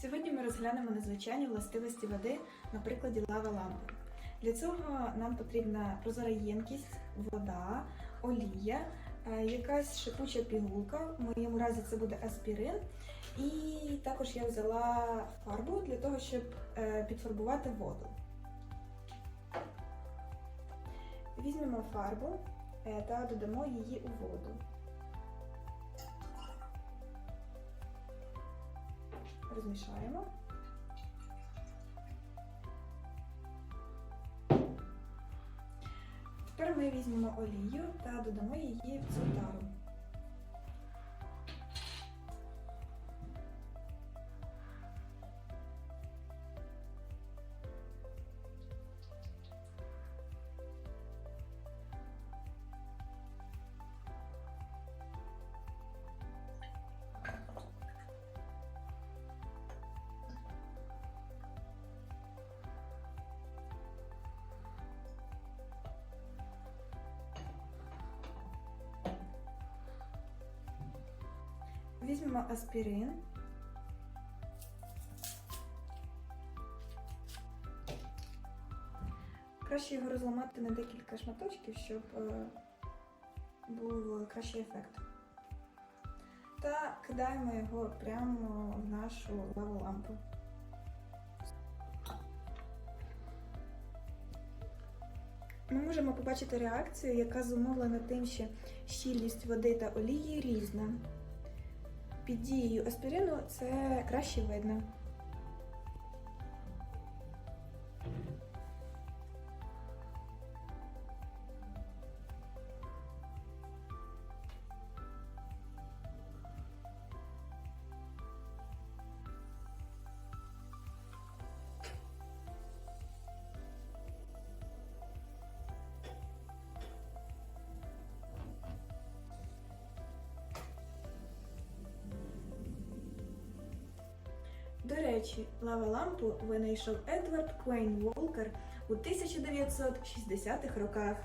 Сьогодні ми розглянемо незвичайні властивості води на прикладі лави лампи. Для цього нам потрібна прозора ємкість, вода, олія, е, якась шипуча пігулка, в моєму разі це буде аспірин. І також я взяла фарбу для того, щоб е, підфарбувати воду. Візьмемо фарбу е, та додамо її у воду. Розмішаємо. Тепер ми візьмемо олію та додамо її в цю тару. Візьмемо аспірин. Краще його розламати на декілька шматочків, щоб е, був кращий ефект. Та кидаємо його прямо в нашу лаву лампу. Ми можемо побачити реакцію, яка зумовлена тим, що щільність води та олії різна. Під дією аспірину це краще видно. До речі, лава-лампу винайшов Едвард Квейн Волкер у 1960-х роках.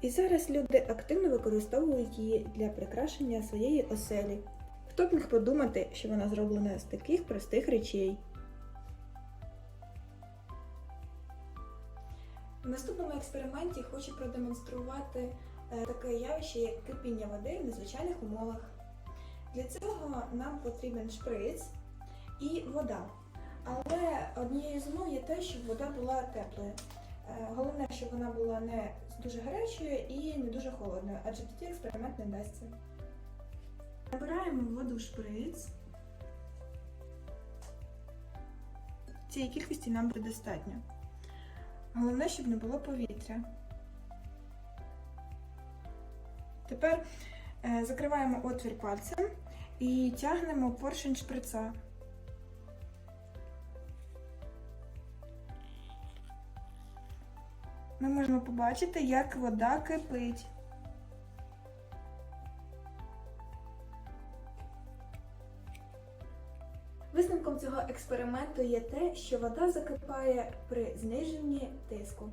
І зараз люди активно використовують її для прикрашення своєї оселі. Хто б міг подумати, що вона зроблена з таких простих речей? У наступному експерименті хочу продемонструвати е, таке явище, як кипіння води в незвичайних умовах. Для цього нам потрібен шприц і вода. Але однією з умов є те, щоб вода була теплою. Е, Головне, щоб вона була не дуже гарячою і не дуже холодною, адже тоді експеримент не вдасться. Набираємо воду в шприц. Цієї кількості нам буде достатньо. Головне, щоб не було повітря. Тепер е, закриваємо отвір пальцем і тягнемо поршень шприца. Ми можемо побачити, як вода кипить. Висновком цього експерименту є те, що вода закипає при зниженні тиску.